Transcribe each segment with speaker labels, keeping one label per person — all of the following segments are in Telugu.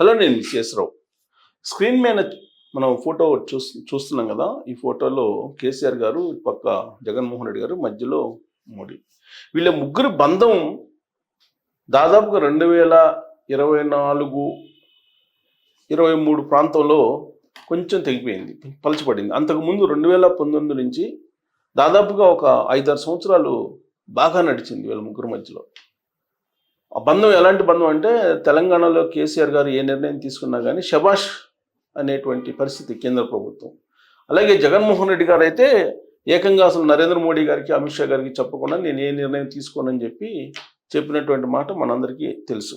Speaker 1: హలో నేను సిఎస్ స్క్రీన్ మీద మనం ఫోటో చూస్ చూస్తున్నాం కదా ఈ ఫోటోలో కేసీఆర్ గారు పక్క జగన్మోహన్ రెడ్డి గారు మధ్యలో మోడీ. వీళ్ళ ముగ్గురు బంధం దాదాపుగా రెండు వేల ఇరవై నాలుగు ఇరవై మూడు ప్రాంతంలో కొంచెం తెగిపోయింది పలచబడింది. అంతకుముందు రెండు వేల పంతొమ్మిది నుంచి దాదాపుగా ఒక ఐదారు సంవత్సరాలు బాగా నడిచింది వీళ్ళ ముగ్గురు మధ్యలో. ఆ బంధం ఎలాంటి బంధం అంటే తెలంగాణలో కేసీఆర్ గారు ఏ నిర్ణయం తీసుకున్నా కానీ శభాష్ అనేటువంటి పరిస్థితి కేంద్ర ప్రభుత్వం. అలాగే జగన్మోహన్ రెడ్డి గారు అయితే ఏకంగా అసలు నరేంద్ర మోడీ గారికి అమిత్ షా గారికి చెప్పకుండా నేను ఏ నిర్ణయం తీసుకోనని చెప్పి చెప్పినటువంటి మాట మనందరికీ తెలుసు.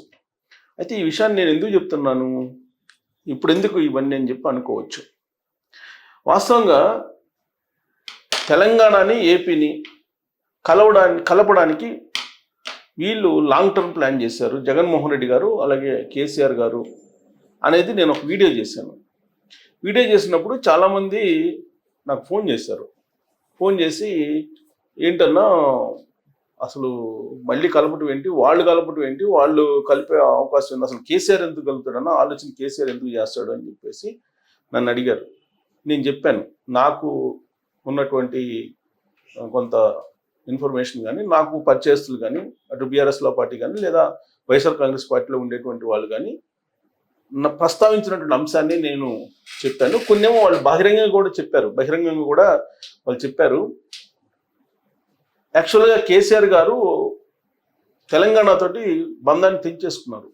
Speaker 1: అయితే ఈ విషయాన్ని నేను ఎందుకు చెప్తున్నాను? ఇప్పుడు ఎందుకు ఇవన్నీ అని చెప్పి అనుకోవచ్చు. వాస్తవంగా తెలంగాణని ఏపీని కలవడానికి కలపడానికి వీళ్ళు లాంగ్ టర్మ్ ప్లాన్ చేశారు. జగన్మోహన్ రెడ్డి గారు అలాగే కేసీఆర్ గారు అనేది నేను ఒక వీడియో చేశాను. వీడియో చేసినప్పుడు చాలామంది నాకు ఫోన్ చేశారు. ఫోన్ చేసి ఏంటన్నా అసలు మళ్ళీ కలపటం ఏంటి? వాళ్ళు కలపటం ఏంటి? వాళ్ళు కలిపే అవకాశం ఉంది అసలు కేసీఆర్ ఎందుకు కలుపుతాడన్నా ఆలోచన కేసీఆర్ ఎందుకు చేస్తాడు అని చెప్పేసి నన్ను అడిగారు. నేను చెప్పాను. నాకు ఉన్నటువంటి కొంత ఇన్ఫర్మేషన్ కానీ నాకు పరిచయస్తులు కానీ అటు బీఆర్ఎస్లో పార్టీ కానీ లేదా వైఎస్ఆర్ కాంగ్రెస్ పార్టీలో ఉండేటువంటి వాళ్ళు కానీ నా ప్రస్తావించినటువంటి అంశాన్ని నేను చెప్పాను. కొన్నేమో వాళ్ళు బహిరంగంగా కూడా చెప్పారు. బహిరంగంగా కూడా వాళ్ళు చెప్పారు. యాక్చువల్గా కేసీఆర్ గారు తెలంగాణతోటి బంధాన్ని తెంచేసుకున్నారు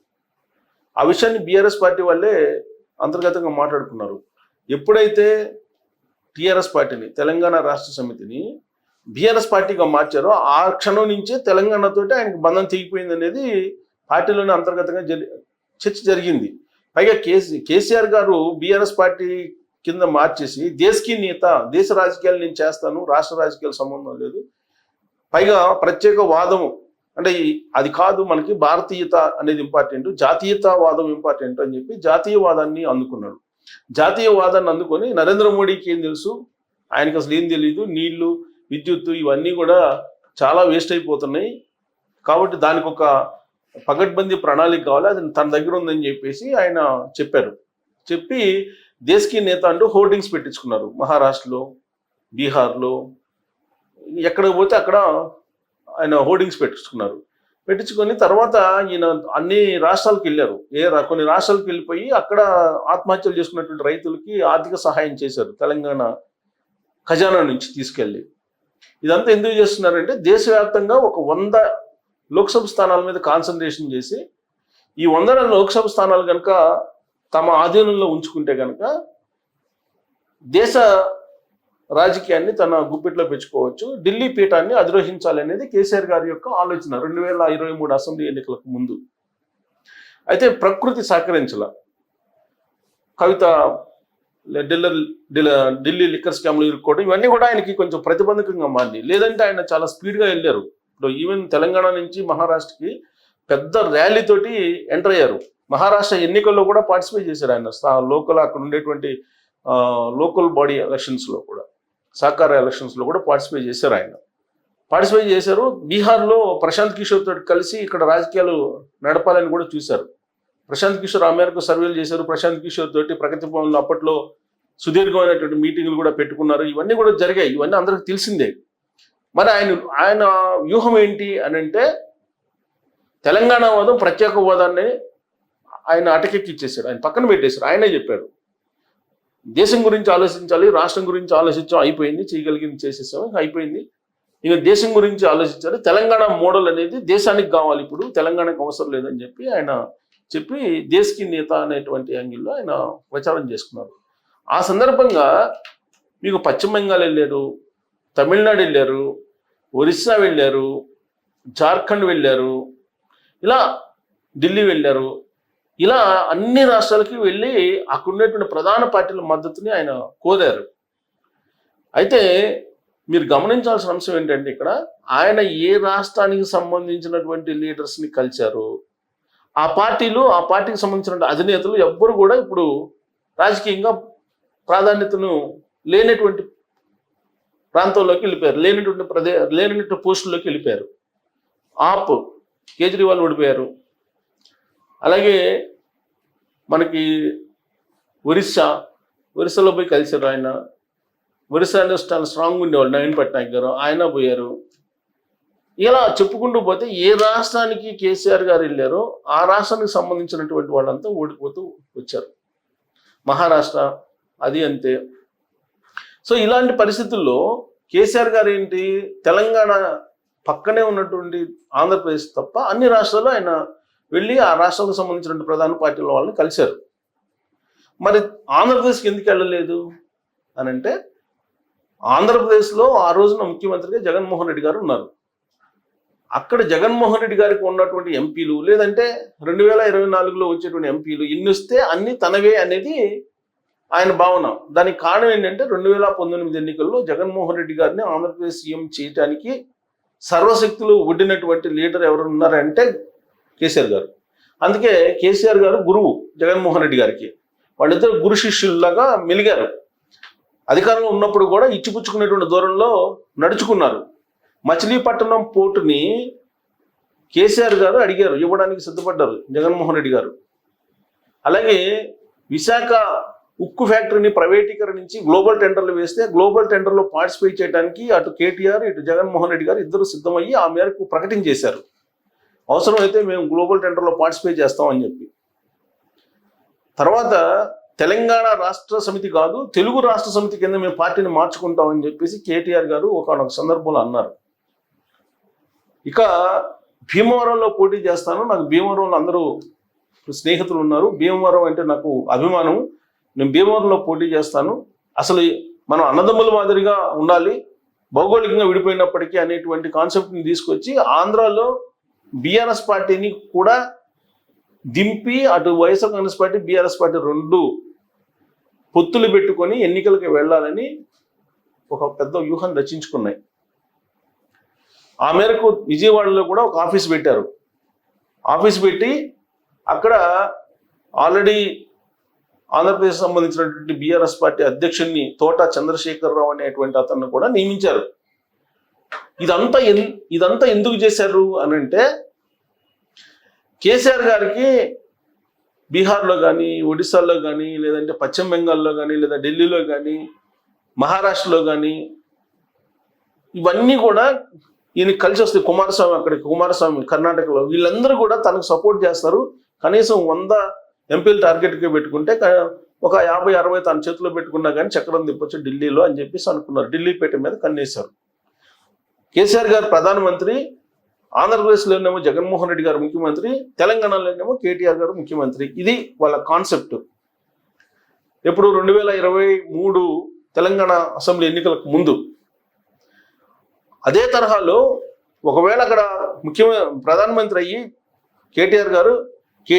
Speaker 1: ఆ విషయాన్ని బీఆర్ఎస్ పార్టీ వాళ్ళే అంతర్గతంగా మాట్లాడుకున్నారు. ఎప్పుడైతే టీఆర్ఎస్ పార్టీని తెలంగాణ రాష్ట్ర సమితిని బీఆర్ఎస్ పార్టీగా మార్చారో ఆ క్షణం నుంచే తెలంగాణతోటి ఆయనకు బంధం తెగిపోయింది అనేది పార్టీలోనే అంతర్గతంగా చర్చ జరిగింది. పైగా కేసీ కేసీఆర్ గారు బీఆర్ఎస్ పార్టీ కింద మార్చేసి దేశకి నేత దేశ రాజకీయాలు నేను చేస్తాను రాష్ట్ర రాజకీయాల సంబంధం లేదు. పైగా ప్రత్యేక వాదము అంటే అది కాదు మనకి భారతీయత అనేది ఇంపార్టెంట్ జాతీయతావాదం ఇంపార్టెంట్ అని చెప్పి జాతీయవాదాన్ని అందుకున్నాడు. జాతీయవాదాన్ని అందుకొని నరేంద్ర మోడీకి ఏం తెలుసు? ఆయనకి అసలు ఏం తెలియదు నీళ్ళు విద్యుత్తు ఇవన్నీ కూడా చాలా వేస్ట్ అయిపోతున్నాయి. కాబట్టి దానికి ఒక పగడ్బందీ ప్రణాళిక కావాలి. అది తన దగ్గర ఉందని చెప్పేసి ఆయన చెప్పారు. చెప్పి దేశకీ నేత అంటూ హోర్డింగ్స్ పెట్టించుకున్నారు. మహారాష్ట్రలో బీహార్లో ఎక్కడ పోతే అక్కడ ఆయన హోర్డింగ్స్ పెట్టించుకున్నారు. పెట్టించుకొని తర్వాత ఈయన అన్ని రాష్ట్రాలకు వెళ్ళారు. ఏ రా- కొన్ని రాష్ట్రాలకు వెళ్ళిపోయి అక్కడ ఆత్మహత్యలు చేసుకున్నటువంటి రైతులకి ఆర్థిక సహాయం చేశారు. తెలంగాణ ఖజానా నుంచి తీసుకెళ్ళి. ఇదంతా ఎందుకు చేస్తున్నారంటే దేశవ్యాప్తంగా ఒక వంద లోక్సభ స్థానాల మీద కాన్సన్ట్రేషన్ చేసి ఈ వంద లోక్సభ స్థానాలు కనుక తమ ఆధీనంలో ఉంచుకుంటే కనుక దేశ రాజకీయాన్ని తన గుప్పిట్లో పెంచుకోవచ్చు. ఢిల్లీ పీఠాన్ని అధిరోహించాలి అనేది కేసీఆర్ గారి యొక్క ఆలోచన రెండు వేల ఇరవై మూడు అసెంబ్లీ ఎన్నికలకు ముందు. అయితే ప్రకృతి సహకరించాల. కవిత డిల్లర్ ఢిల్లీ ఢిల్లీ లిక్కర్ స్కామ్లు ఇరుక్కోవడం ఇవన్నీ కూడా ఆయనకి కొంచెం ప్రతిబంధకంగా మారింది లేదంటే ఆయన చాలా స్పీడ్గా వెళ్ళారు. ఇప్పుడు ఈవెన్ తెలంగాణ నుంచి మహారాష్ట్రకి పెద్ద ర్యాలీతోటి ఎంటర్ అయ్యారు. మహారాష్ట్ర ఎన్నికల్లో కూడా పార్టిసిపేట్ చేశారు ఆయన. లోకల్ అక్కడ ఉండేటువంటి లోకల్ బాడీ ఎలక్షన్స్లో కూడా సహకార ఎలక్షన్స్లో కూడా పార్టిసిపేట్ చేశారు ఆయన. పార్టిసిపేట్ చేశారు. బీహార్లో ప్రశాంత్ కిషోర్ తోటి కలిసి ఇక్కడ రాజకీయాలు నడపాలని కూడా చూశారు. ప్రశాంత్ కిషోర్ ఆ మేరకు సర్వేలు చేశారు. ప్రశాంత్ కిషోర్ తోటి ప్రగతి భవన్లో అప్పట్లో సుదీర్ఘమైనటువంటి మీటింగ్లు కూడా పెట్టుకున్నారు. ఇవన్నీ కూడా జరిగాయి. ఇవన్నీ అందరికి తెలిసిందే. మరి ఆయన ఆయన వ్యూహం ఏంటి అని అంటే తెలంగాణ వాదం ప్రత్యేక హోదాన్ని ఆయన అటకెక్కిచ్చేసాడు ఆయన పక్కన పెట్టేశారు. ఆయనే చెప్పారు. దేశం గురించి ఆలోచించాలి రాష్ట్రం గురించి ఆలోచించాం అయిపోయింది. చేయగలిగింది చేసేసాం. అయిపోయింది. ఇక దేశం గురించి ఆలోచించాలి. తెలంగాణ మోడల్ అనేది దేశానికి కావాలి ఇప్పుడు. తెలంగాణకు అవసరం లేదని చెప్పి ఆయన చెప్పి దేశకి నేత అనేటువంటి యాంగిల్లో ఆయన ప్రచారం చేసుకున్నారు. ఆ సందర్భంగా మీకు పశ్చిమ బెంగాల్ వెళ్ళారు తమిళనాడు వెళ్ళారు ఒరిస్సా వెళ్ళారు జార్ఖండ్ వెళ్ళారు ఇలా ఢిల్లీ వెళ్ళారు. ఇలా అన్ని రాష్ట్రాలకి వెళ్ళి అక్కడ ఉన్నటువంటి ప్రధాన పార్టీల మద్దతుని ఆయన కోదారు అయితే మీరు గమనించాల్సిన అంశం ఏంటంటే ఇక్కడ ఆయన ఏ రాష్ట్రానికి సంబంధించినటువంటి లీడర్స్ని కలిశారు ఆ పార్టీలు ఆ పార్టీకి సంబంధించిన అధినేతలు ఎవ్వరు కూడా ఇప్పుడు రాజకీయంగా ప్రాధాన్యతను లేనటువంటి ప్రాంతంలోకి వెళ్ళిపోయారు. లేనటువంటి ప్రదే లేనటువంటి పోస్టుల్లోకి వెళ్ళిపోయారు. ఆప్ కేజ్రీవాల్ ఓడిపోయారు. అలాగే మనకి ఒరిస్సా ఒరిస్సాలో పోయి కలిశారు ఆయన. ఒరిస్సా చాలా స్ట్రాంగ్ ఉండేవాళ్ళు. నవీన్ పట్నాయక్ గారు. ఆయన పోయారు. ఇలా చెప్పుకుంటూ పోతే ఏ రాష్ట్రానికి కేసీఆర్ గారు వెళ్ళారో ఆ రాష్ట్రానికి సంబంధించినటువంటి వాళ్ళంతా ఓడిపోతూ వచ్చారు. మహారాష్ట్ర అది అంతే. సో ఇలాంటి పరిస్థితుల్లో కేసీఆర్ గారు ఏంటి? తెలంగాణ పక్కనే ఉన్నటువంటి ఆంధ్రప్రదేశ్ తప్ప అన్ని రాష్ట్రాల్లో ఆయన వెళ్ళి ఆ రాష్ట్రాలకు సంబంధించిన ప్రధాన పార్టీల వాళ్ళని కలిశారు. మరి ఆంధ్రప్రదేశ్కి ఎందుకు వెళ్ళలేదు? అని అంటే ఆంధ్రప్రదేశ్లో ఆ రోజున ముఖ్యమంత్రిగా జగన్మోహన్ రెడ్డి గారు ఉన్నారు. అక్కడ జగన్మోహన్ రెడ్డి గారికి ఉన్నటువంటి ఎంపీలు లేదంటే రెండు వేల ఇరవై నాలుగులో వచ్చేటువంటి ఎంపీలు ఇన్ని వస్తే అన్ని తనవే అనేది ఆయన భావన. దానికి కారణం ఏంటంటే రెండు వేల పంతొమ్మిది ఎన్నికల్లో జగన్మోహన్ రెడ్డి గారిని ఆంధ్రప్రదేశ్ సీఎం చేయటానికి సర్వశక్తులు ఒడ్డినటువంటి లీడర్ ఎవరు ఉన్నారంటే కేసీఆర్ గారు. అందుకే కేసీఆర్ గారు గురువు జగన్మోహన్ రెడ్డి గారికి. వాళ్ళిద్దరు గురు శిష్యుల్లాగా మెలిగారు. అధికారంలో ఉన్నప్పుడు కూడా ఇచ్చిపుచ్చుకునేటువంటి దూరంలో నడుచుకున్నారు. మచిలీపట్నం పోర్టుని కేసీఆర్ గారు అడిగారు ఇవ్వడానికి సిద్ధపడ్డారు జగన్మోహన్ రెడ్డి గారు. అలాగే విశాఖ ఉక్కు ఫ్యాక్టరీని ప్రైవేటీకరించి గ్లోబల్ టెండర్లు వేస్తే గ్లోబల్ టెండర్లో పార్టిసిపేట్ చేయడానికి అటు కేటీఆర్ ఇటు జగన్మోహన్ రెడ్డి గారు ఇద్దరు సిద్ధమయ్యి ఆ మేరకు ప్రకటన చేశారు. అవసరమైతే మేము గ్లోబల్ టెండర్లో పార్టిసిపేట్ చేస్తామని చెప్పి. తర్వాత తెలంగాణ రాష్ట్ర సమితి కాదు తెలుగు రాష్ట్ర సమితి కింద మేము పార్టీని మార్చుకుంటామని చెప్పేసి కేటీఆర్ గారు ఒకనొక సందర్భంలో అన్నారు. ఇక భీమవరంలో పోటీ చేస్తాను. నాకు భీమవరంలో అందరూ స్నేహితులు ఉన్నారు. భీమవరం అంటే నాకు అభిమానం నేను భీమవరంలో పోటీ చేస్తాను. అసలు మనం అన్నదమ్ముల మాదిరిగా ఉండాలి. భౌగోళికంగా విడిపోయినప్పటికీ అనేటువంటి కాన్సెప్ట్ని తీసుకొచ్చి ఆంధ్రాలో బీఆర్ఎస్ పార్టీని కూడా దింపి అటు YSR Congress party BRS party రెండు పొత్తులు పెట్టుకొని ఎన్నికలకు వెళ్ళాలని ఒక పెద్ద వ్యూహం రచించుకున్నాయి. ఆ మేరకు విజయవాడలో కూడా ఒక ఆఫీస్ పెట్టారు. ఆఫీస్ పెట్టి అక్కడ ఆల్రెడీ ఆంధ్రప్రదేశ్ సంబంధించినటువంటి బీఆర్ఎస్ పార్టీ అధ్యక్షుడిని తోట చంద్రశేఖరరావు అనేటువంటి అతన్ని కూడా నియమించారు. ఇదంతా ఎన్ ఇదంతా ఎందుకు చేశారు అని అంటే కేసీఆర్ గారికి బీహార్లో కానీ ఒడిశాలో కానీ లేదంటే పశ్చిమ బెంగాల్లో కానీ లేదా ఢిల్లీలో కానీ మహారాష్ట్రలో కానీ ఇవన్నీ కూడా ఈయన కలిసి వస్తే కుమారస్వామి అక్కడికి కుమారస్వామి కర్ణాటకలో. వీళ్ళందరూ కూడా తనకు సపోర్ట్ చేస్తారు. కనీసం వంద ఎంపీలు టార్గెట్గా పెట్టుకుంటే ఒక యాభై అరవై తన చేతిలో పెట్టుకున్నా కానీ చక్రం తిప్పొచ్చు ఢిల్లీలో అని చెప్పేసి అనుకున్నారు. ఢిల్లీ పేట మీద కన్నేశారు. కేసీఆర్ గారు ప్రధానమంత్రి ఆంధ్రప్రదేశ్లోనేమో జగన్మోహన్ రెడ్డి గారు ముఖ్యమంత్రి తెలంగాణలోనేమో కేటీఆర్ గారు ముఖ్యమంత్రి. ఇది వాళ్ళ కాన్సెప్ట్ ఎప్పుడు రెండు వేల ఇరవై మూడు తెలంగాణ అసెంబ్లీ ఎన్నికలకు ముందు అదే తరహాలో ఒకవేళ అక్కడ ముఖ్యమైన ప్రధానమంత్రి అయ్యి కేటీఆర్ గారు కే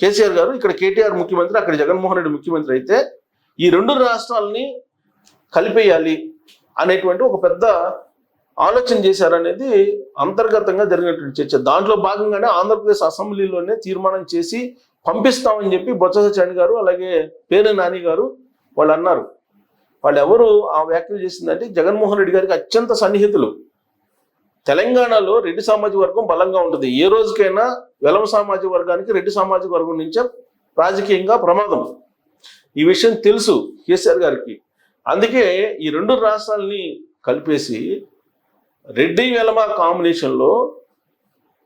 Speaker 1: కేసీఆర్ గారు ఇక్కడ కేటీఆర్ ముఖ్యమంత్రి అక్కడ జగన్మోహన్ రెడ్డి ముఖ్యమంత్రి అయితే ఈ రెండు రాష్ట్రాలని కలిపేయాలి అనేటువంటి ఒక పెద్ద ఆలోచన చేశారనేది అంతర్గతంగా జరిగినటువంటి చర్చ. దాంట్లో భాగంగానే ఆంధ్రప్రదేశ్ అసెంబ్లీలోనే తీర్మానం చేసి పంపిస్తామని చెప్పి బొత్స సత్యనారాయణ గారు అలాగే పేరు నాని గారు వాళ్ళు అన్నారు. వాళ్ళు ఎవరు ఆ వ్యాఖ్యలు చేసిందంటే జగన్మోహన్ రెడ్డి గారికి అత్యంత సన్నిహితులు. తెలంగాణలో రెడ్డి సామాజిక వర్గం బలంగా ఉంటుంది. ఏ రోజుకైనా వెలమ సామాజిక వర్గానికి రెడ్డి సామాజిక వర్గం నుంచే రాజకీయంగా ప్రమాదం. ఈ విషయం తెలుసు కేసీఆర్ గారికి. అందుకే ఈ రెండు రాష్ట్రాలని కలిపేసి రెడ్డి వెలమ కాంబినేషన్లో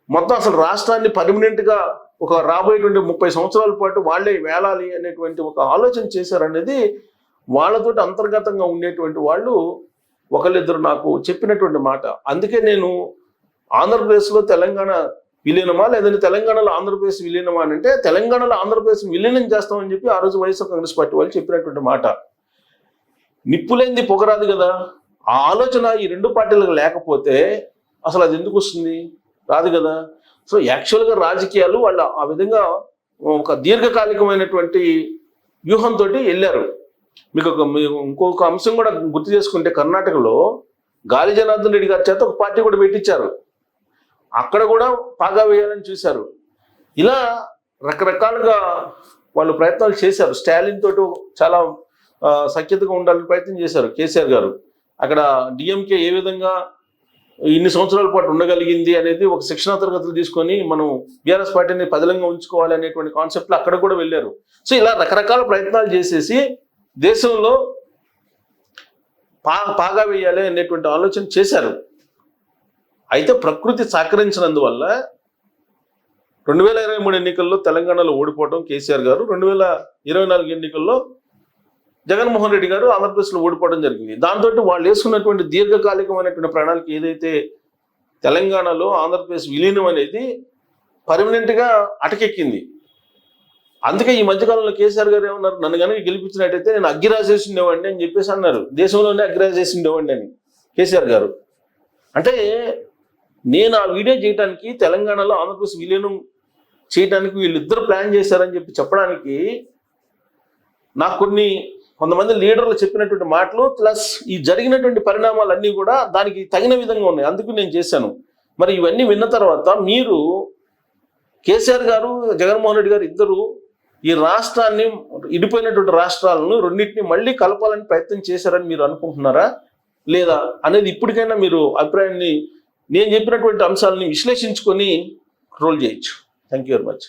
Speaker 1: మొత్తం అసలు రాష్ట్రాన్ని పర్మనెంట్గా ఒక రాబోయేటువంటి ముప్పై సంవత్సరాల పాటు వాళ్ళే వేలాలి అనేటువంటి ఒక ఆలోచన చేశారనేది వాళ్ళతోటి అంతర్గతంగా ఉండేటువంటి వాళ్ళు ఒకళ్ళిద్దరు నాకు చెప్పినటువంటి మాట. అందుకే నేను ఆంధ్రప్రదేశ్లో తెలంగాణ విలీనమా లేదంటే తెలంగాణలో ఆంధ్రప్రదేశ్ విలీనమా అని అంటే తెలంగాణలో ఆంధ్రప్రదేశ్ విలీనం చేస్తామని చెప్పి ఆ రోజు వైఎస్ఆర్ కాంగ్రెస్ పార్టీ వాళ్ళు చెప్పినటువంటి మాట. నిప్పులేంది పొగరాదు కదా. ఆ ఆలోచన ఈ రెండు పార్టీలకు లేకపోతే అసలు అది ఎందుకు వస్తుంది? రాదు కదా. సో యాక్చువల్గా రాజకీయాలు వాళ్ళు ఆ విధంగా ఒక దీర్ఘకాలికమైనటువంటి వ్యూహంతో వెళ్ళారు. మీకు ఒక ఇంకొక అంశం కూడా గుర్తు చేసుకుంటే కర్ణాటకలో గాలి జనార్దన్ రెడ్డి గారి చేత ఒక పార్టీ కూడా పెట్టించారు. అక్కడ కూడా పాగా వేయాలని చూశారు. ఇలా రకరకాలుగా వాళ్ళు ప్రయత్నాలు చేశారు. స్టాలిన్ తోటి చాలా సఖ్యతగా ఉండాలని ప్రయత్నం చేశారు కేసీఆర్ గారు. అక్కడ డిఎంకే ఏ విధంగా ఇన్ని సంవత్సరాల పాటు ఉండగలిగింది అనేది ఒక శిక్షణా తరగతులు తీసుకొని మనం బీఆర్ఎస్ పార్టీని పదిలంగా ఉంచుకోవాలి అనేటువంటి కాన్సెప్ట్లో అక్కడ కూడా వెళ్ళారు. సో ఇలా రకరకాల ప్రయత్నాలు చేసేసి దేశంలో పా పాగా వేయాలి అనేటువంటి ఆలోచన చేశారు. అయితే ప్రకృతి సహకరించినందువల్ల రెండు వేల ఇరవై మూడు ఎన్నికల్లో తెలంగాణలో ఓడిపోవడం కేసీఆర్ గారు రెండు వేల ఇరవై నాలుగు ఎన్నికల్లో జగన్మోహన్ రెడ్డి గారు ఆంధ్రప్రదేశ్లో ఓడిపోవడం జరిగింది. దాంతో వాళ్ళు వేసుకున్నటువంటి దీర్ఘకాలికమైనటువంటి ప్రణాళిక ఏదైతే తెలంగాణలో ఆంధ్రప్రదేశ్ విలీనం అనేది పర్మనెంట్గా అటకెక్కింది. అందుకే ఈ మధ్యకాలంలో కేసీఆర్ గారు ఏమన్నారు? నన్ను కనుక గెలిపించినట్టయితే నేను అగ్గిరాజేసి ఉండేవాడిని అని చెప్పేసి అన్నారు. దేశంలోనే అగ్గిరాజేసి ఉండేవాడిని అని కేసీఆర్ గారు. అంటే నేను ఆ వీడియో చేయడానికి తెలంగాణలో ఆంధ్రప్రదేశ్ విలీనం చేయడానికి వీళ్ళిద్దరు ప్లాన్ చేశారని చెప్పి చెప్పడానికి నాకు కొన్ని కొంతమంది లీడర్లు చెప్పినటువంటి మాటలు ప్లస్ ఈ జరిగినటువంటి పరిణామాలన్నీ కూడా దానికి తగిన విధంగా ఉన్నాయి. అందుకు నేను చేశాను. మరి ఇవన్నీ విన్న తర్వాత మీరు కేసీఆర్ గారు జగన్మోహన్ రెడ్డి గారు ఇద్దరు ఈ రాష్ట్రాన్ని ఇడిపోయినటువంటి రాష్ట్రాలను రెండింటిని మళ్ళీ కలపాలని ప్రయత్నం చేశారని మీరు అనుకుంటున్నారా? లేదా అనేది ఇప్పటికైనా మీరు అభిప్రాయాన్ని నేను చెప్పినటువంటి అంశాలని విశ్లేషించుకొని రోల్ చేయొచ్చు. Thank you very much